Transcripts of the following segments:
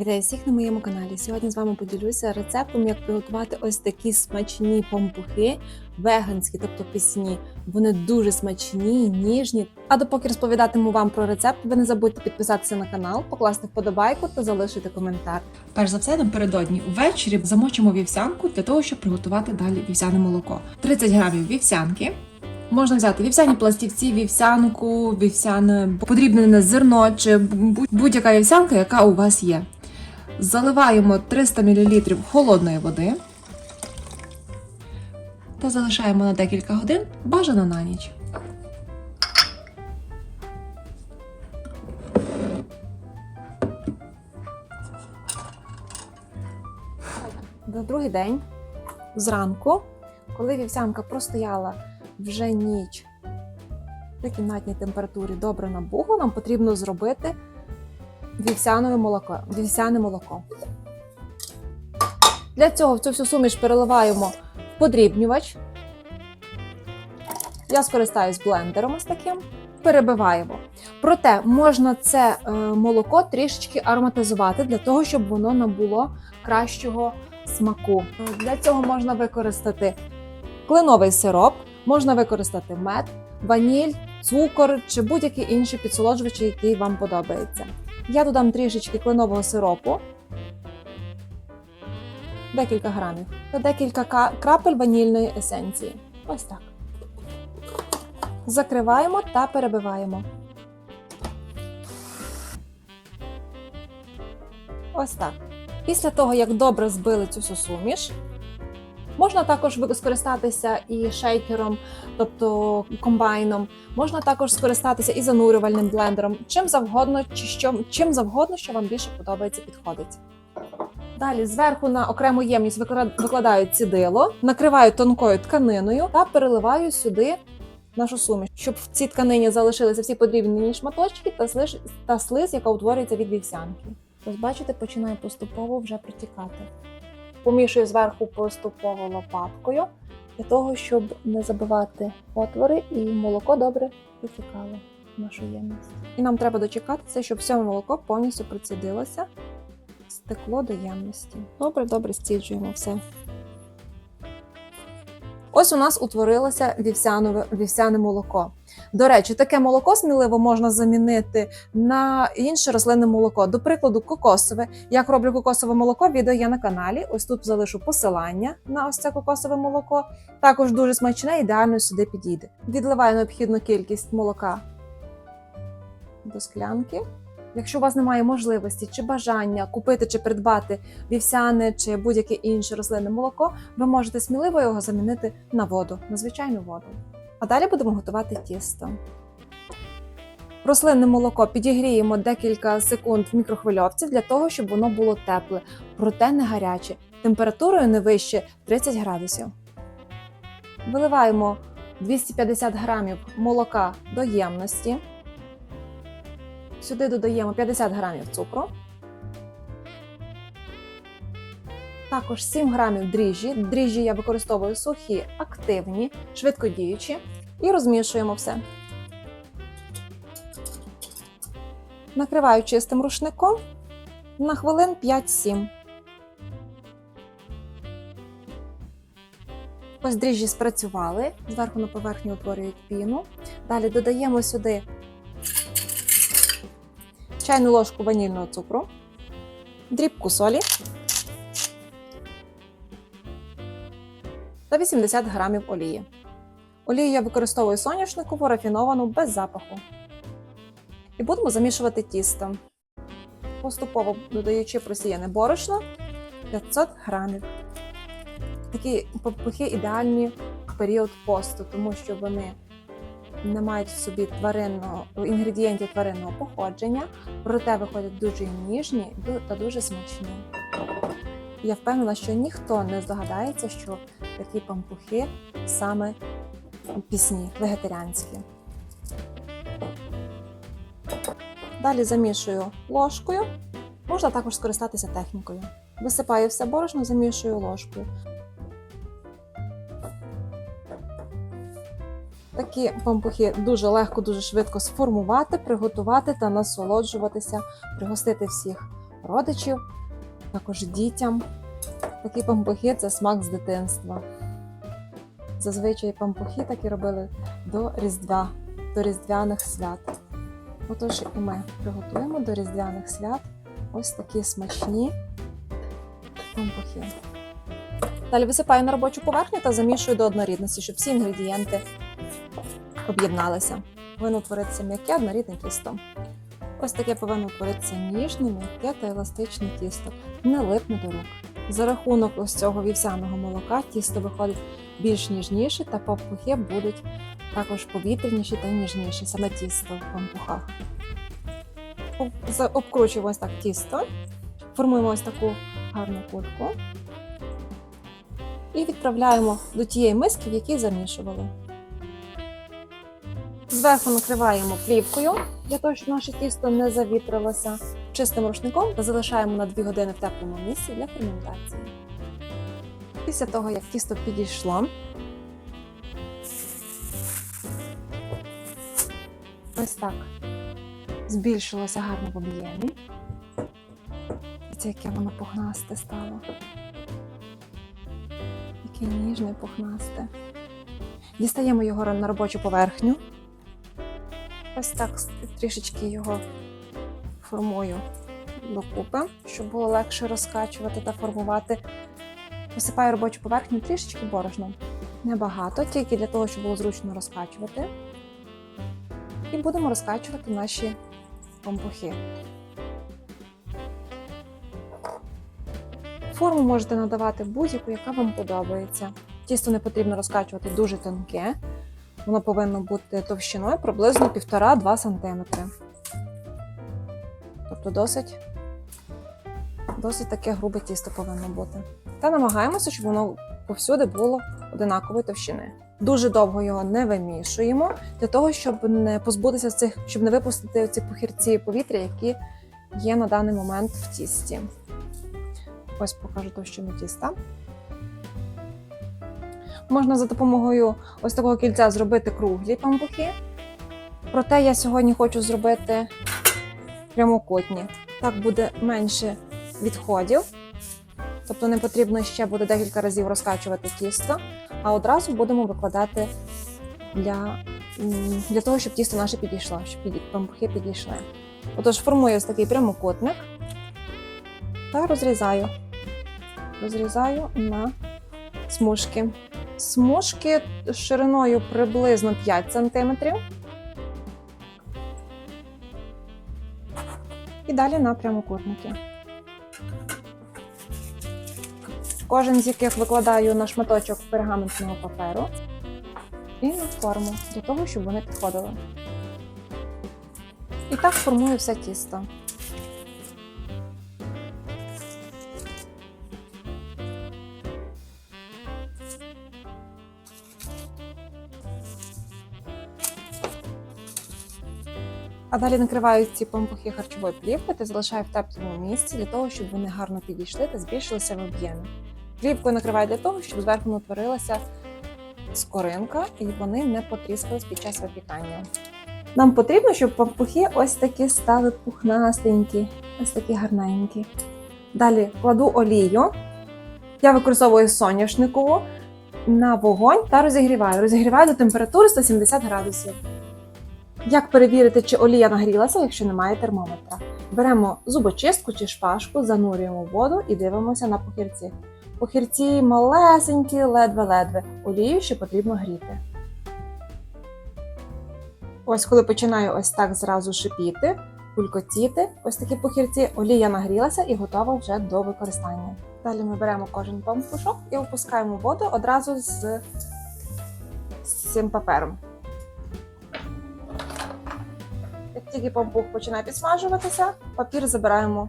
Вітаю всіх на моєму каналі. Сьогодні з вами поділюся рецептом, як приготувати ось такі смачні пампухи, веганські, тобто пісні. Вони дуже смачні, ніжні. А допоки розповідатиму вам про рецепт, ви не забудьте підписатися на канал, покласти вподобайку та залишити коментар. Перш за все, напередодні ввечері замочимо вівсянку для того, щоб приготувати далі вівсяне молоко. 30 грамів вівсянки. Можна взяти вівсяні пластівці, вівсянку, вівсяне подрібнене зерно чи будь- будь-яка вівсянка, яка у вас є. Заливаємо 300 мл холодної води та залишаємо на декілька годин, бажано на ніч. На другий день зранку, коли вівсянка простояла вже ніч при кімнатній температурі добре набухла, нам потрібно зробити вівсяне молоко. Вівсяне молоко. Для цього в цю всю суміш переливаємо в подрібнювач. Я скористаюсь блендером ось таким. Перебиваємо. Проте можна це е, молоко трішечки ароматизувати для того, щоб воно набуло кращого смаку. Для цього можна використати кленовий сироп, можна використати мед, ваніль, цукор чи будь-які інші підсолоджувачі, які вам подобаються. Я додам трішечки кленового сиропу, декілька грамів, та декілька крапель ванільної есенції. Ось так. Закриваємо та перебиваємо. Ось так. Після того, як добре збили цю суміш, можна також скористатися і шейкером, тобто комбайном, можна також скористатися і занурювальним блендером, чим завгодно, чи що, чим завгодно, що вам більше подобається, підходить. Далі зверху на окрему ємність викла- викладаю цідило, накриваю тонкою тканиною та переливаю сюди нашу суміш, щоб в цій тканині залишилися всі подрібнені шматочки та слиз, та слиз, яка утворюється від вівсянки. Ось бачите, починає поступово вже протікати. Помішую зверху поступово лопаткою для того, щоб не забивати отвори і молоко добре протікало в нашу ємність. І нам треба дочекатися, щоб все молоко повністю процідилося, стекло до ємності. Добре, добре стіджуємо все. Ось у нас утворилося вівсянове, вівсяне молоко. До речі, таке молоко сміливо можна замінити на інше рослинне молоко. До прикладу, кокосове. Як роблю кокосове молоко, відео є на каналі. Ось тут залишу посилання на ось це кокосове молоко. Також дуже смачне, ідеально сюди підійде. Відливаю необхідну кількість молока до склянки. Якщо у вас немає можливості чи бажання купити чи придбати вівсяне чи будь-яке інше рослинне молоко, ви можете сміливо його замінити на воду, на звичайну воду. А далі будемо готувати тісто. Рослинне молоко підігріємо декілька секунд в мікрохвильовці для того, щоб воно було тепле, проте не гаряче, температурою не вище 30 градусів. Виливаємо 250 грамів молока до ємності. Сюди додаємо 50 грамів цукру. Також 7 грамів дріжджі. Дріжджі я використовую сухі, активні, швидкодіючі. І розмішуємо все. Накриваю чистим рушником на хвилин 5-7. Ось дріжджі спрацювали, зверху на поверхні утворюють піну. Далі додаємо сюди чайну ложку ванільного цукру, дрібку солі та 80 грамів олії. Олію я використовую соняшникову, рафіновану, без запаху. І будемо замішувати тісто. Поступово додаючи просіяне борошно 500 грамів. Такі папухи ідеальні в період посту, тому що вони не мають в собі тваринного інгредієнтів тваринного походження, проте виходять дуже ніжні та дуже смачні. Я впевнена, що ніхто не здогадається, що такі пампухи саме пісні, вегетаріанські. Далі замішую ложкою. Можна також скористатися технікою. Висипаю все борошно, замішую ложкою. Такі пампухи дуже легко, дуже швидко сформувати, приготувати та насолоджуватися, пригостити всіх родичів, також дітям. Такі пампухи це смак з дитинства. Зазвичай пампухи такі робили до Різдва, до Різдвяних свят. Отож і ми приготуємо до Різдвяних свят ось такі смачні пампухи. Далі висипаю на робочу поверхню та замішую до однорідності, щоб всі інгредієнти об'єдналися. Повинно утворитися м'яке однорідне тісто. Ось таке повинно утворитися ніжне, м'яке та еластичне тісто, не липне до рук. За рахунок ось цього вівсяного молока тісто виходить більш ніжніше, та пампухи будуть також повітряніші та ніжніші, саме тісто в пампухах. Обкручуємо ось так тісто, формуємо ось таку гарну кульку і відправляємо до тієї миски, в якій замішували. Зверху накриваємо плівкою для того, щоб наше тісто не завітрилося чистим рушником та залишаємо на 2 години в теплому місці для ферментації. Після того, як тісто підійшло, ось так збільшилося гарно в об'ємі. Це яке воно пухнасте стало. Яке ніжне пухнасте. Дістаємо його на робочу поверхню. Ось так трішечки його формую докупи, щоб було легше розкачувати та формувати. Посипаю робочу поверхню трішечки борошном. Небагато, тільки для того, щоб було зручно розкачувати. І будемо розкачувати наші пампухи. Форму можете надавати будь-яку, яка вам подобається. Тісто не потрібно розкачувати дуже тонке. Воно повинно бути товщиною приблизно 1,5-2 см. Тобто досить, досить таке грубе тісто повинно бути. Та намагаємося, щоб воно повсюди було одинакової товщини. Дуже довго його не вимішуємо для того, щоб не позбутися цих, щоб не випустити ці похірці повітря, які є на даний момент в тісті. Ось покажу товщину тіста. Можна за допомогою ось такого кільця зробити круглі пампухи. Проте я сьогодні хочу зробити прямокутні. Так буде менше відходів. Тобто не потрібно ще буде декілька разів розкачувати тісто, а одразу будемо викладати для, для того, щоб тісто наше підійшло, щоб пампухи підійшли. Отож, формую ось такий прямокутник та розрізаю. Розрізаю на смужки. Смужки шириною приблизно 5 см. І далі на прямокутники. Кожен з яких викладаю на шматочок пергаментного паперу і на форму для того, щоб вони підходили. І так формую все тісто. А далі накриваю ці пампухи харчовою плівкою та залишаю в теплому місці для того, щоб вони гарно підійшли та збільшилися в об'ємі. Плівкою накриваю для того, щоб зверху не утворилася скоринка і вони не потріскались під час випікання. Нам потрібно, щоб пампухи ось такі стали пухнастенькі, ось такі гарненькі. Далі кладу олію. Я використовую соняшникову на вогонь та розігріваю. Розігріваю до температури 170 градусів. Як перевірити, чи олія нагрілася, якщо немає термометра? Беремо зубочистку чи шпажку, занурюємо в воду і дивимося на похірці. Похірці малесенькі, ледве-ледве. Олію ще потрібно гріти. Ось коли починаю ось так зразу шипіти, булькотіти, ось такі похірці, олія нагрілася і готова вже до використання. Далі ми беремо кожен пампушок і опускаємо воду одразу з цим папером. Тільки пампух починає підсмажуватися, папір забираємо.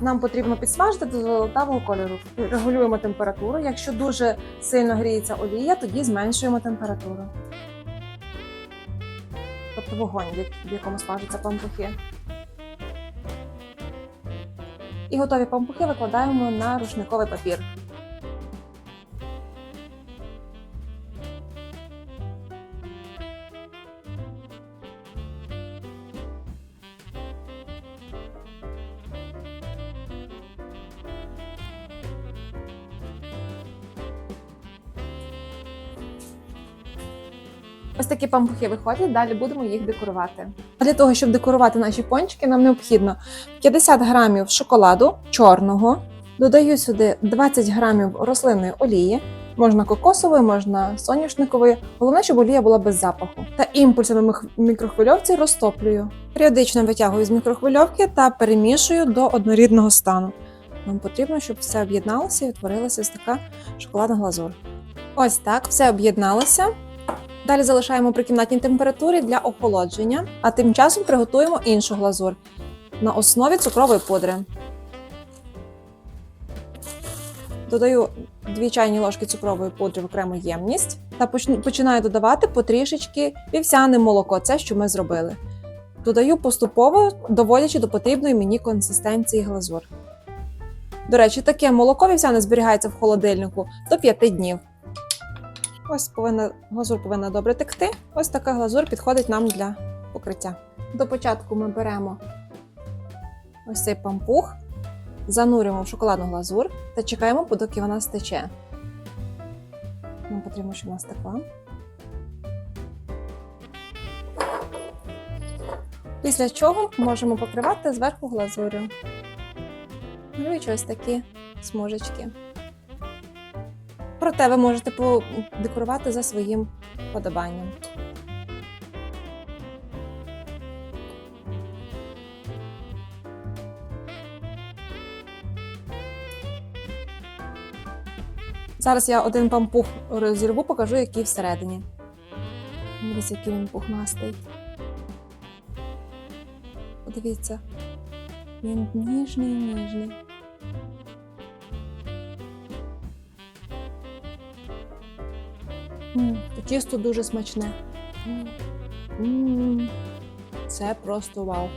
Нам потрібно підсмажити до золотавого кольору. Регулюємо температуру. Якщо дуже сильно гріється олія, тоді зменшуємо температуру. Тобто вогонь, в якому смажаться пампухи. І готові пампухи викладаємо на рушниковий папір. Ось такі пампухи виходять, далі будемо їх декорувати. Для того, щоб декорувати наші пончики, нам необхідно 50 грамів шоколаду чорного, додаю сюди 20 грамів рослинної олії, можна кокосової, можна соняшникової. Головне, щоб олія була без запаху. Та імпульсами мікрохвильовці розтоплюю. Періодично витягую з мікрохвильовки та перемішую до однорідного стану. Нам потрібно, щоб все об'єдналося і утворилася ось така шоколадна глазур. Ось так, все об'єдналося. Далі залишаємо при кімнатній температурі для охолодження, а тим часом приготуємо іншу глазур на основі цукрової пудри. Додаю 2 чайні ложки цукрової пудри в окрему ємність та починаю додавати потрішечки вівсяне молоко, це що ми зробили. Додаю поступово, доводячи до потрібної мені консистенції глазур. До речі, таке молоко вівсяне зберігається в холодильнику до 5 днів. Ось повинна глазур повинна добре текти. Ось така глазур підходить нам для покриття. До початку ми беремо ось цей пампух, занурюємо в шоколадну глазур та чекаємо, поки вона стече. Нам потрібно, щоб вона стекла. Після чого можемо покривати зверху глазурю. Малюючи ось такі смужечки. Проте ви можете подекорувати за своїм подобанням. Зараз я один пампух розірву, покажу, який всередині. Дивіться, який він пухнастий. Подивіться. Він ніжний, ніжний. Тісто дуже смачне. Це просто вау.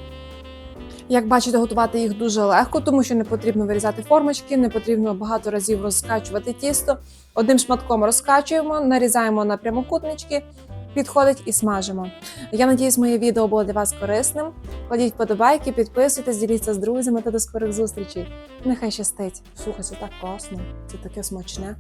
Як бачите, готувати їх дуже легко, тому що не потрібно вирізати формочки, не потрібно багато разів розкачувати тісто. Одним шматком розкачуємо, нарізаємо на прямокутнички, підходить і смажимо. Я надіюсь, моє відео було для вас корисним. Кладіть подобайки, підписуйтесь, діліться з друзями та до скорих зустрічей. Нехай щастить. Слухай, це так класно, це таке смачне.